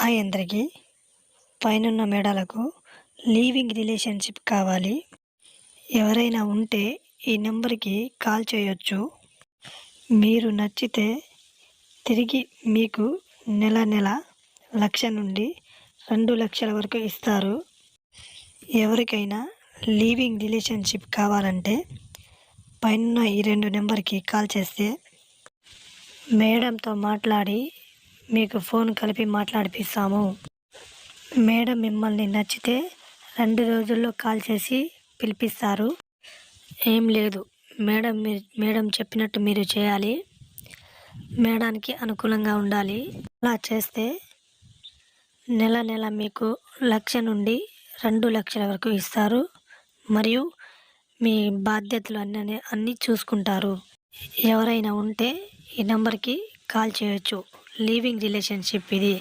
Hi అందరికీ. పైనున్న మేడాలకు leaving relationship కావాలి. ఎవరైనా ఉంటే ఈ నెంబర్కి కాల్ చేయొచ్చు. మీరు నచ్చితే తిరిగి మీకు నెల నెల లక్ష నుండి రెండు లక్షల వరకు ఇస్తారు. ఎవరికైనా లీవింగ్ రిలేషన్షిప్ కావాలంటే పైన ఈ రెండు నెంబర్కి కాల్ చేస్తే మేడంతో మాట్లాడి మీకు ఫోన్ కలిపి మాట్లాడిపిస్తాము. మేడం మిమ్మల్ని నచ్చితే రెండు రోజుల్లో కాల్ చేసి పిలిపిస్తారు. ఏం లేదు. మేడం మీరు మేడం చెప్పినట్టు మీరు చేయాలి. మేడానికి అనుకూలంగా ఉండాలి. అలా చేస్తే నెల నెల మీకు లక్ష నుండి రెండు లక్షల వరకు ఇస్తారు. మరియు మీ బాధ్యతలు అన్నీ అన్నీ చూసుకుంటారు. ఎవరైనా ఉంటే ఈ నెంబర్కి కాల్ చేయొచ్చు. లీవింగ్ రిలేషన్షిప్ ఇది.